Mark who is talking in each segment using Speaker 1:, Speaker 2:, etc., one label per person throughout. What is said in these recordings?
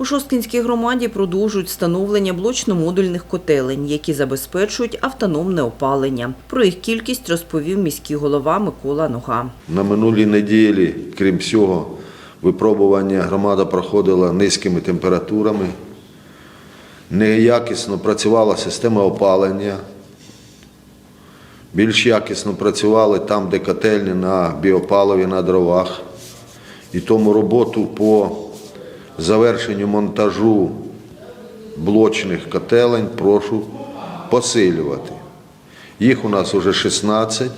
Speaker 1: У Шосткінській громаді продовжують встановлення блочно-модульних котелень, які забезпечують автономне опалення. Про їх кількість розповів міський голова Микола Нога.
Speaker 2: На минулій неділі, крім всього, випробування громада проходила низькими температурами, неякісно працювала система опалення, більш якісно працювали там, де котельні на біопаливі на дровах. І тому роботу по завершенню монтажу блочних котелень прошу посилювати. Їх у нас вже 16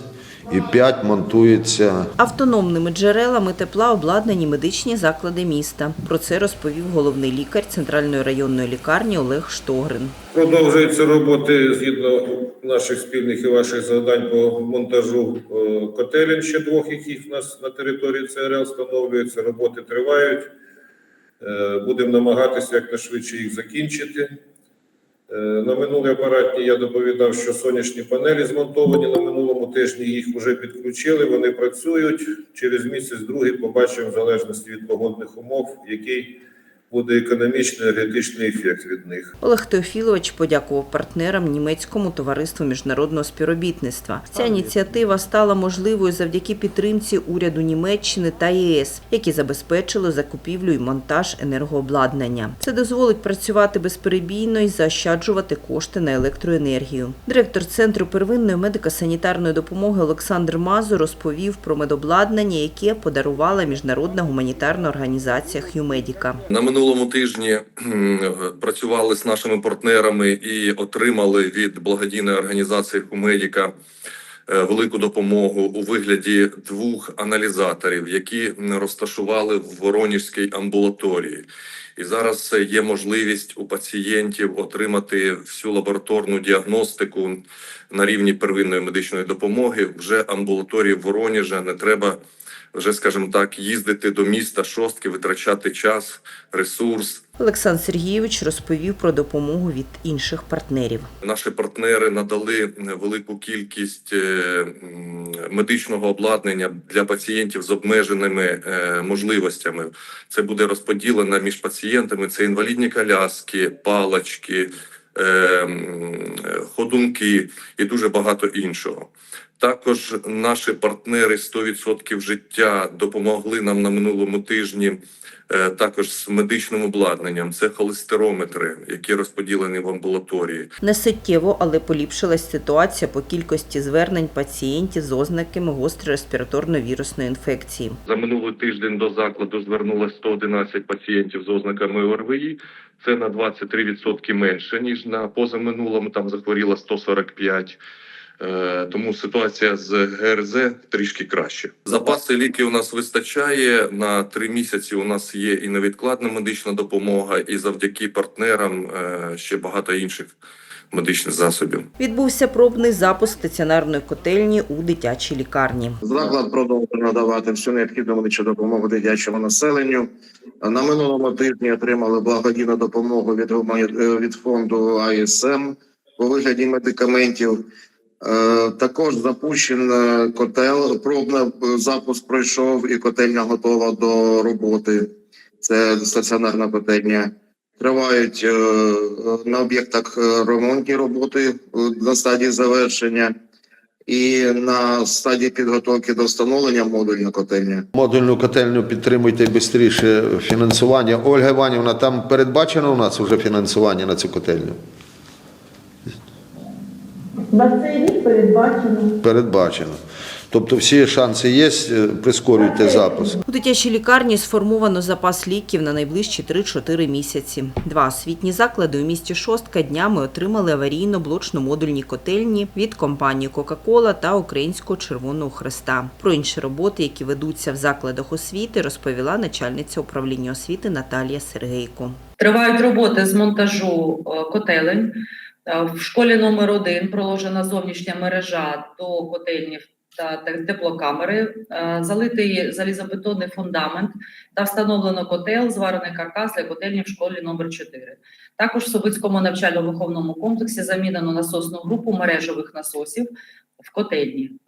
Speaker 2: і 5 монтується
Speaker 1: Автономними джерелами тепла обладнані медичні заклади міста. Про це розповів головний лікар Центральної районної лікарні Олег Штогрин.
Speaker 3: Продовжуються роботи згідно наших спільних і ваших завдань по монтажу е, котелень ще двох, яких в нас на території ЦРЛ встановлюються. Роботи тривають. Е, Будемо намагатися якнайшвидше їх закінчити. Е, На минулій апаратні я доповідав, що сонячні панелі змонтовані на минулому тижні. Їх вже підключили. Вони працюють. Через місяць другий побачимо в залежності від погодних умов, який буде економічний енергетичний ефект від них.
Speaker 1: Олег Теофілович подякував партнерам німецькому товариству міжнародного співробітництва. Ця ініціатива стала можливою завдяки підтримці уряду Німеччини та ЄС, які забезпечили закупівлю і монтаж енергообладнання. Це дозволить працювати безперебійно і заощаджувати кошти на електроенергію. Директор центру первинної медико-санітарної допомоги Олександр Мазур розповів про медобладнання, яке подарувала міжнародна гуманітарна організація Хюмедіка.
Speaker 4: На минулому тижні працювали з нашими партнерами і отримали від благодійної організації Хумедіка е, велику допомогу у вигляді двох аналізаторів, які розташували в Воронежській амбулаторії. І зараз є можливість у пацієнтів отримати всю лабораторну діагностику на рівні первинної медичної допомоги. Вже амбулаторії Воронежа не треба вже, скажімо так, їздити до міста шостки, витрачати час, ресурс.
Speaker 1: Олександр Сергійович розповів про допомогу від інших партнерів.
Speaker 4: Наші партнери надали велику кількість е, медичного обладнання для пацієнтів з обмеженими е, можливостями. Це буде розподілено між пацієнтами. Це інвалідні коляски, палочки, ходунки і дуже багато іншого. Також наші партнери 100% життя допомогли нам на минулому тижні. е, Також з медичним обладнанням це холестерометри, які розподілені в амбулаторії.
Speaker 1: Не суттєво, але поліпшилась ситуація по кількості звернень пацієнтів з ознаками гострої респіраторно-вірусної інфекції.
Speaker 4: За минулий тиждень до закладу звернулося 111 пацієнтів з ознаками ОРВІ. Це на 23% менше ніж на позаминулому. Там захворіло 145. Е, Тому ситуація з ГРЗ трішки краще. Запаси ліків у нас вистачає на три місяці. У нас є і невідкладна медична допомога, і завдяки партнерам е, ще багато інших медичних засобів.
Speaker 1: Відбувся пробний запуск стаціонарної котельні у дитячій лікарні.
Speaker 5: Заклад продовжує надавати всю необхідну медичну допомогу дитячому населенню. На минулому тижні отримали благодійну допомогу від е, від фонду АСМ у вигляді медикаментів. Е, Також запущений котел. Пробний е, запуск пройшов і котельня готова до роботи. Це стаціонарна котельня. Тривають е, на об'єктах ремонтні роботи е, на стадії завершення і на стадії підготовки до встановлення модульна котельня.
Speaker 2: Модульну котельню підтримуйте швидше фінансування. Ольга Іванівна, там передбачено у нас вже фінансування на цю котельню?
Speaker 6: На цей рік передбачено.
Speaker 2: Передбачено. Тобто всі шанси є, е, прискорюйте запуск.
Speaker 1: У дитячій лікарні сформовано запас ліків на найближчі 3-4 місяці. Два освітні заклади у місті Шостка днями отримали аварійно-блочно-модульні котельні від компанії Кока-Кола та Українського Червоного Хреста. Про інші роботи, які ведуться в закладах освіти, розповіла начальниця управління освіти Наталія Сергейко.
Speaker 7: Тривають роботи з монтажу е, котелень. Е, В школі номер 1 проложена зовнішня мережа до котельні та те- теплокамери, Е, залитий залізобетонний фундамент та встановлено котел, зварений каркас для котельні в школі номер 4. Також в Собицькому навчально-виховному комплексі замінено насосну групу мережевих насосів в котельні.